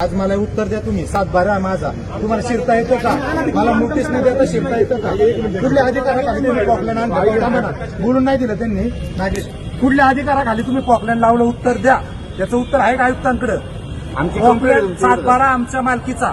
आज मला उत्तर द्या तुम्ही. सात बारा आहे माझा. तुम्हाला शिरता येतं का? मला नोटीस न देता शिरता येतं का? कुठल्या अधिकाराखाली तुम्ही. बोलून नाही दिलं त्यांनी. नागेश कुठल्या अधिकाराखाली तुम्ही पॉकलॅन लावलं उत्तर द्या? याचं उत्तर आहे का आयुक्तांकडे? आमची सात बारा आमच्या मालकीचा.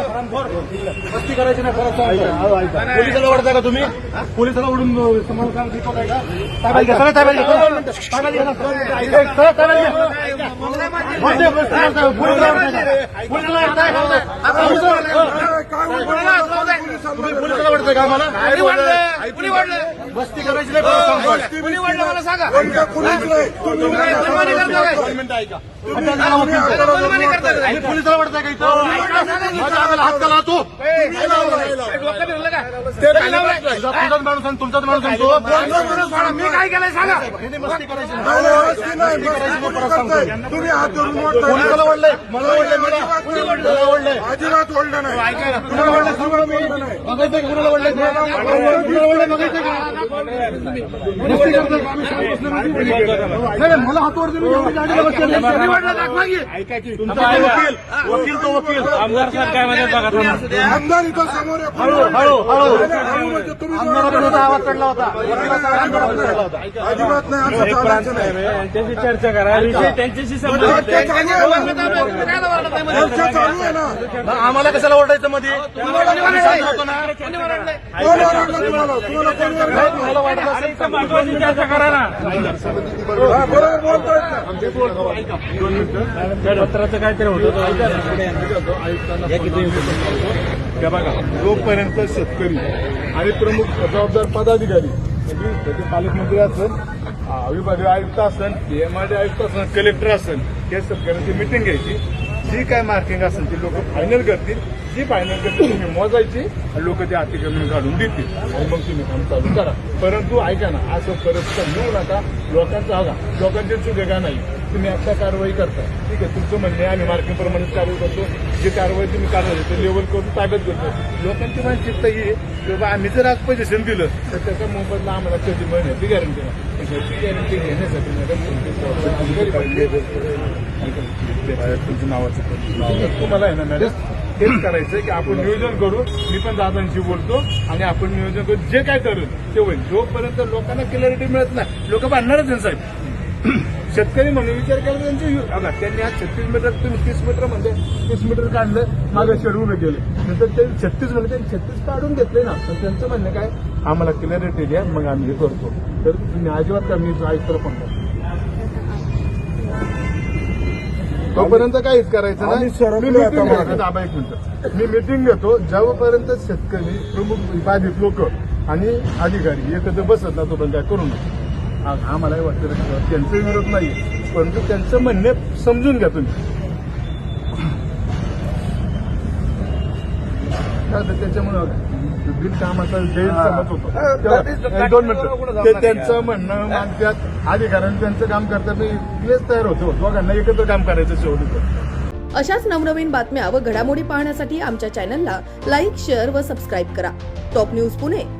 मस्ती करायची नाही. पोलिसाला ओढताय का तुम्ही पोलिसाला ओढून तुम्हाला काय शिकवताय का? ताब्यात घ्या, सरळ ताब्यात घ्या. ताब्यात घ्या, सरळ ताब्यात घ्या. बस दे, बस दे, पोलिसाला ओढताय का? पोलिसाला ओढताय का? तुम्ही पोलिसाला ओढताय का आम्हाला? मस्ती करायची नाही परत सांगतो. आणि पोलिसाला का? इथं? माझ्या अंगाला हात घाला तू. तुझाच माणूस आणि तुमचाच माणूस आणि तो मी काय केलंय सांगा. हे मस्ती करायची सांगतो. तुम्ही हात. पोलिसाला ओढलंय मला ओढलंय मला ओढलंय अजिबात ओढलं नाही. कुणाला ओढलंय का कुणाला ओढलंय कुणाला का? मस्ती करतोय मला हात ओढते वकील वकील. तो वकील. आमदार साहेब काय म्हणतात बघा. आमदार इथं समोर. हळू हळू हळू. आवाज चढला होता अजिबात नाही नाही यांच्याशी चर्चा करा विषय त्यांच्याशी संबंधित चर्चा आहे. चर्चा चालू आहे ना मग आम्हाला कशाला ओरडायचं मध्ये आम्ही शांत होतो ना कोण ओरडलं तुम्हाला तुम्हाला कोण ओरडलं? वाटत महत्वाची चर्चा करा ना हा, बरोबर पत्राचं काहीतरी होतं आयुक्तांना त्या बघा जोपर्यंत शेतकरी आणि प्रमुख जबाबदार पदाधिकारी म्हणजे त्याचे पालकमंत्री असेल विभागीय आयुक्त असेल पीएमआरडी आयुक्त असेल कलेक्टर असेल या शेतकऱ्यांची मिटिंग घ्यायची. जी काय मार्किंग असेल ती लोक फायनल करतील. जी फायनल करतील तुम्ही मोजायची आणि लोक ते अतिक्रमण काढून देतील. आणि मग तुम्ही काम चालू करा. परंतु ऐका ना असं परत घेऊ नका. लोकांचा हगा लोकांची चुकेगा नाही? तुम्ही आता कारवाई करता. ठीक आहे तुमचं म्हणणे आम्ही मार्किंग प्रमाणेच कारवाई करतो. जी कारवाई तुम्ही कारवाई ते लेवल करून ताब्यात घेतो लोकांची मानसिकता ही की बाबा आम्ही जर आज पोझिशन दिलं तर त्याच्या मोबदला आम्हाला कधी मिळण्याची गॅरंटी नाही. ह्याची गॅरंटी घेण्यासाठी मॅडम तुमचे नावाचं तुम्हाला आहे ना मॅडम तेच करायचं की आपण नियोजन करू मी पण दादांशी बोलतो आणि आपण नियोजन करू. जे काय करू ते होईल. जोपर्यंत लोकांना क्लॅरिटी मिळत नाही लोक बांधणारच साहेब शेतकरी म्हणून विचार केला त्यांचे बघा, त्यांनी आज छत्तीस मीटर तुम्ही तीस मीटर म्हणजे तीस मीटर काढलं मागे शेड उभे केले. नंतर ते छत्तीस म्हणजे त्यांनी छत्तीस काढून घेतले ना. पण त्यांचं म्हणणं काय? आम्हाला क्लॅरिटी द्या मग आम्ही हे करतो. तर तुम्ही अजिबात का मी आयुक्त पण तोपर्यंत काहीच करायचं नाही. थांबा एक मिनिट. मी मिटिंग घेतो. जेव्हापर्यंत शेतकरी प्रमुख बाधित लोक आणि अधिकारी एकत्र बसत ना तोपर्यंत काय करू नका. आ- आम्हालाही वाटतं त्यांचा विरोध नाही परंतु त्यांचं म्हणणे समजून घ्या तुम्ही. त्याच्यामुळे बिल कामाचा होतो. दोन मिनिटं. ते त्यांचं म्हणणं मानतात अधिकाऱ्यांनी त्यांचं काम करतात मी प्लेस तयार होतो. दोघांना एकत्र काम करायचं शेवटी अशाच नवनवीन बातम्या व घडामोडी पाहण्यासाठी आमच्या चॅनलला लाईक शेअर व सबस्क्राईब करा. Top news Pune.